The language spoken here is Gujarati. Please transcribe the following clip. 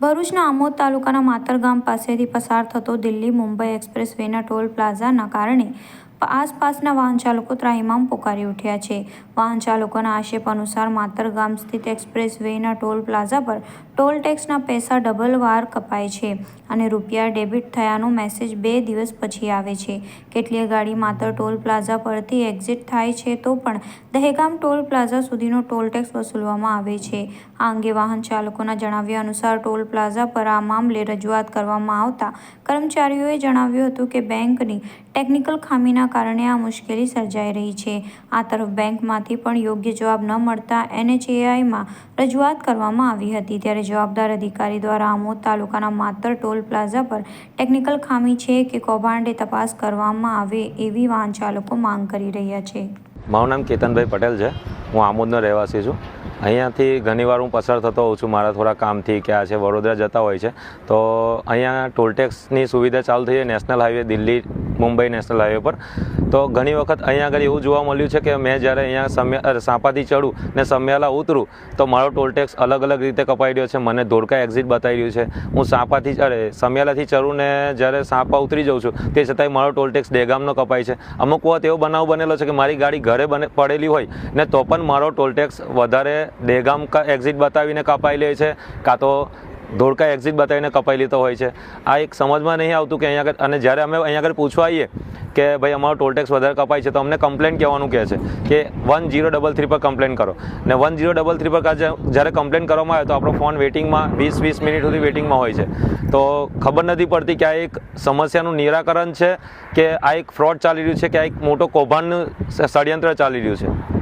ભરૂચના આમોદ તાલુકાના માતર ગામ પાસેથી પસાર થતો દિલ્હી મુંબઈ એક્સપ્રેસ વેના ટોલ પ્લાઝાના કારણે આસપાસના વાહન ચાલકો ત્રાહિમામ પોકારી ઉઠ્યા છે. વાહન ચાલકોના આક્ષેપ અનુસાર માતર ગામ સ્થિત એક્સપ્રેસ વેના ટોલ પ્લાઝા પર ટોલ ટેક્સના પૈસા ડબલ વાર કપાય છે અને રૂપિયા ડેબિટ થયાનો મેસેજ બે દિવસ પછી આવે છે. કેટલીય ગાડી માત્ર ટોલ પ્લાઝા પરથી એક્ઝિટ થાય છે તો પણ દહેગામ ટોલ પ્લાઝા સુધીનો ટોલ ટેક્સ વસૂલવામાં આવે છે. આ અંગે વાહન ચાલકોના જણાવ્યા અનુસાર ટોલ પ્લાઝા પર આ મામલે રજૂઆત કરવામાં આવતા કર્મચારીઓએ જણાવ્યું હતું કે બેંકની ટેકનિકલ ખામીના કારણે આ મુશ્કેલી સર્જાઈ રહી છે. આ તરફ બેંકમાંથી પણ યોગ્ય જવાબ ન મળતા એનએચએઆઈમાં રજૂઆત કરવામાં આવી હતી. ત્યારે જવાબદાર અધિકારી દ્વારા આમોદ તાલુકાના માતર ટોલ પ્લાઝા પર ટેકનિકલ ખામી છે કે કૌભાંડે તપાસ કરવામાં આવે એવી વાહન ચાલકો માંગ કરી રહ્યા છે. મારું નામ કેતનભાઈ પટેલ છે. હું આમોદનો રહેવાસી છું. અહીંયાથી ઘણીવાર હું પસાર થતો હોઉં છું. મારા થોડા કામથી કે આ છે, વડોદરા જતા હોય છે. તો અહીંયા ટોલટેક્સની સુવિધા ચાલુ થઈ છે, national highway, Delhi, Mumbai national highway પર. તો ઘણી વખત અહીંયા આગળ એવું જોવા મળ્યું છે કે મેં જ્યારે અહીંયા સમ્યા સાંપાથી ચડું ને સમ્યાલા ઉતરું, તો મારો ટોલટેક્સ અલગ અલગ રીતે કપાઈ રહ્યો છે. મને ધોળકા એક્ઝિટ બતાવી રહ્યું છે. હું સાંપાથી અરે, સમ્યાલાથી ચડું ને જ્યારે સાંપા ઉતરી જાઉં છું, તે છતાંય મારો ટોલટેક્સ દેગામનો કપાય છે. અમુક વખત એવો બનાવ બનેલો છે કે મારી ગાડી ઘરે બને, પડેલી હોય ને તો પણ મારો ટોલટેક્સ વધારે દેગામ એક્ઝિટ બતાવીને કપાઈ લે છે, કાં તો ધોળકા એક્ઝિટ બતાવીને કપાઈ લીધો હોય છે. આ એક સમજમાં નહીં આવતું કે અહીંયા આગળ અને જ્યારે અમે અહીંયા આગળ પૂછવા આવીએ કે ભાઈ અમારો ટોલટેક્સ વધારે કપાય છે, તો અમને કમ્પ્લેન કહેવાનું કહે છે કે વન જીરો ડબલ થ્રી પર કમ્પ્લેન કરો. ને વન જીરો ડબલ થ્રી પર જ્યારે કમ્પ્લેન કરવામાં આવે તો આપણો ફોન વેટિંગમાં વીસ વીસ મિનિટ સુધી વેટિંગમાં હોય છે. તો ખબર નથી પડતી કે આ એક સમસ્યાનું નિરાકરણ છે કે આ એક ફ્રોડ ચાલી રહ્યું છે કે આ એક મોટો કૌભાંડનું ષડયંત્ર ચાલી રહ્યું છે.